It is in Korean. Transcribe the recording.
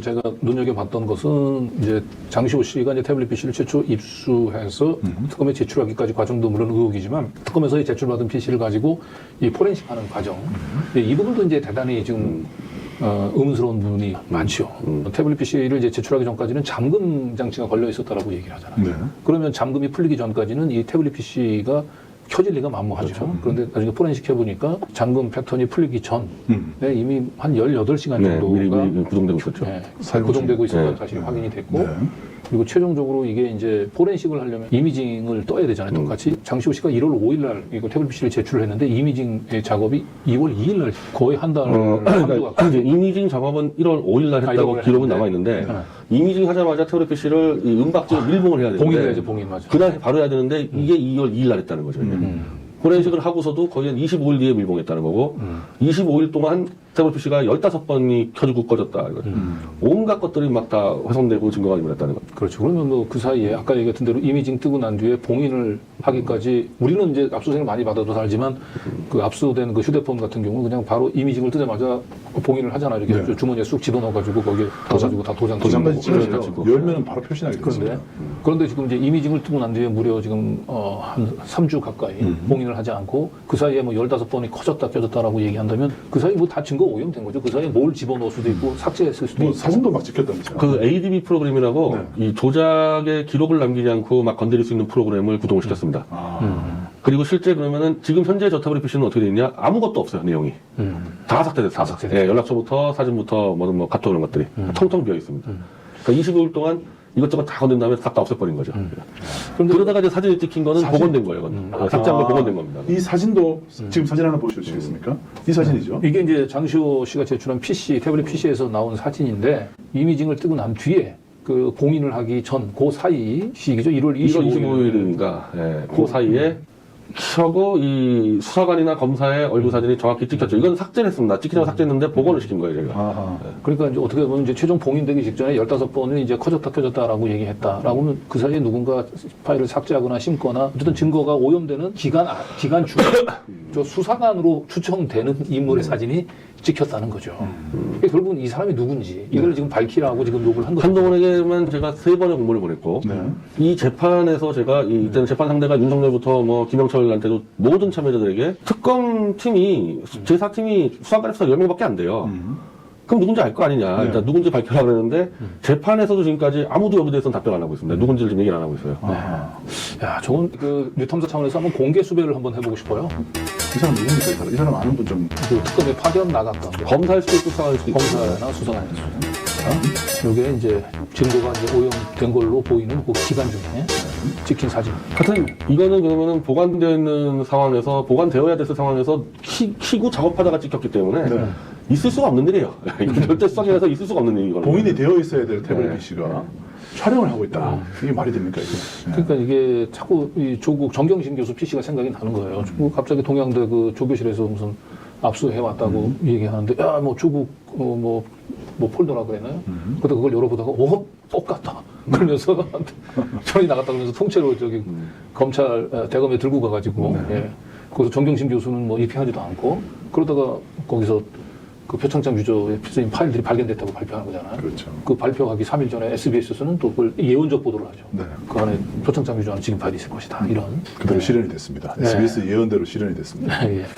제가 눈여겨봤던 것은 이제 장시호 씨가 이제 태블릿 PC를 최초 입수해서 특검에 제출하기까지 과정도 물론 의혹이지만 특검에서 이 제출받은 PC를 가지고 이 포렌식하는 과정 예, 이 부분도 이제 대단히 지금 어, 의문스러운 부분이 많죠. 태블릿 PC를 이제 제출하기 전까지는 잠금 장치가 걸려 있었다라고 얘기를 하잖아요. 네. 그러면 잠금이 풀리기 전까지는 이 태블릿 PC가 켜질 리가 만무하죠. 그런데 나중에 포렌식 해보니까 잠금 패턴이 풀리기 전에 음. 이미 한 18시간 네, 미리, 정도가 미리 구동되고 있었죠. 네, 사용 고정되고 있는 네. 건 사실 확인이 됐고 네. 그리고 최종적으로 이게 이제 포렌식을 하려면 이미징을 떠야 되잖아요. 똑같이 장시호 씨가 1월 5일 날 이거 태블릿 PC를 제출을 했는데 이미징의 작업이 2월 2일 날 거의 한 달. 어, 한 그러니까 이제 이미징 작업은 1월 5일 날 아, 했다고 1월 기록은. 남아 있는데 네. 이미징 하자마자 태블릿 PC를 음박지를 밀봉을 해야 되는데 봉인해야죠, 봉인 맞아. 그날 바로 해야 되는데 이게 2월 2일 날 했다는 거죠. 음. 포렌식을 하고서도 거의 한 25일 뒤에 밀봉했다는 거고 25일 동안 태블릿 PC가 15번이 켜지고 꺼졌다. 음. 온갖 것들이 막 다 훼손되고 증거가 인멸했다는 거. 그렇죠. 그러면 뭐 그 사이에 아까 얘기했던 대로 이미징 뜨고 난 뒤에 봉인을 하기까지 우리는 이제 압수수색을 많이 받아도 알지만 그 압수된 그 휴대폰 같은 경우는 그냥 바로 이미징을 뜨자마자 봉인을 하잖아요. 이렇게 네. 주머니에 쑥 집어넣어가지고 거기에 둬가지고 다 도장 도장까지 찍는 거고. 찍어서 그렇죠. 열면은 바로 표시나게 그런데 됐습니다. 그런데 지금 이제 이미징을 뜨고 난 뒤에 무려 지금 어, 한 3주 가까이 봉인을 하지 않고 그 사이에 뭐 15번이 커졌다 껴졌다라고 얘기한다면 그 사이에 뭐다 증거 오염된 거죠. 그 사이에 뭘 집어넣을 수도 있고 삭제했을 수도 뭐 있고. 사진도 막 찍혔다면서요. 그 ADB 프로그램이라고 네. 이 조작의 기록을 남기지 않고 막 건드릴 수 있는 프로그램을 구동을 시켰습니다. 아, 그리고 실제 그러면은 지금 현재 저 태블릿 PC는 어떻게 돼 있냐? 아무것도 없어요, 내용이. 음. 다 삭제됐어요. 다 삭제됐어요. 예, 연락처부터 사진부터 뭐든 뭐 카톡 이런 것들이 텅텅 비어 있습니다. 그러니까 25일 동안 이것저것 다 건든 다음에 싹 다 없애버린 거죠. 그런데 그러다가 이제 사진이 찍힌 거는 사진? 복원된 거예요. 그건. 어, 삭제한 거 복원된 겁니다. 이 사진도 지금 사진 하나 보여주시겠습니까? 이 사진이죠. 이게 이제 장시호 씨가 제출한 PC, 태블릿 PC에서 나온 사진인데 이미징을 뜨고 난 뒤에 그 봉인을 하기 전 그 사이 시기죠. 1월 1월 25일. 25일인가 예, 그 사이에 켜고 이 수사관이나 검사의 얼굴 사진이 정확히 찍혔죠. 이건 삭제를 했습니다. 찍히자고 삭제했는데 복원을 시킨 거예요, 저희가. 아하. 그러니까 이제 어떻게 보면 이제 최종 봉인되기 직전에 15번을 이제 커졌다 켜졌다라고 얘기했다라고 하면 그 사이에 누군가 파일을 삭제하거나 심거나 어쨌든 증거가 오염되는 기간, 아- 기간 중에 저 수사관으로 추정되는 인물의 사진이 찍혔다는 거죠. 그러니까 결국은 이 사람이 누군지 이걸 지금 밝히라고 지금 요구를 한 거죠. 한동훈에게만 제가 세 번의 공문을 보냈고 네. 이 재판에서 제가 이 이때는 재판 상대가 윤석열부터 뭐 김영철 한테도 모든 참여자들에게 특검 팀이 제사 팀이 수사관의 수사 10명밖에 안 돼요. 음. 그럼 누군지 알 거 아니냐. 네. 일단 누군지 밝혀라 그랬는데 재판에서도 지금까지 아무도 여기에 대해서는 답변 안 하고 있습니다. 누군지를 지금 얘기를 안 하고 있어요. 아하. 야, 저건 그 뉴탐사 차원에서 한번 공개 수배를 한번 해보고 싶어요. 이 사람 누굽니까? 이 사람 아는 분 좀. 그 특검에 파견 나갔던 검사일 수도 있고 수사관일 수도 있고. 검사나 수사관의 수 사. 이게 이제 증거가 이제 오염된 걸로 보이는 그 기간 중에 찍힌 사진. 하여튼 이거는 그러면은 보관되어 있는 상황에서 보관되어야 됐을 상황에서 키, 키고 작업하다가 찍혔기 때문에 네. 있을 수가 없는 일이에요. 이건 절대 수사기관에서 있을 수가 없는 일이거든요. 봉인이 되어 있어야 될 태블릿 네. PC가 촬영을 하고 있다. 이게 말이 됩니까, 이게? 네. 그러니까 이게 자꾸 이 조국 정경심 교수 PC가 생각이 나는 거예요. 뭐 갑자기 동양대 그 조교실에서 무슨 압수해 왔다고 얘기하는데 야 뭐 조국 어, 뭐, 뭐 폴더라 그랬나요? 그러다 그걸 열어보다가 오 똑같다. 그러면서 전이 나갔다 그러면서 통째로 저기 검찰 어, 대검에 들고 가가지고 예. 거기서 정경심 교수는 뭐 입회하지도 않고 그러다가 거기서 그 표창장 유저의 필수인 파일들이 발견됐다고 발표하는 거잖아요. 그렇죠. 그 발표하기 3일 전에 SBS에서는 또 그걸 예언적 보도를 하죠. 네. 그 안에 표창장 유저는 지금 파일이 있을 것이다. 이런. 그대로 실현이 됐습니다. 네. SBS 예언대로 실현이 됐습니다. 예.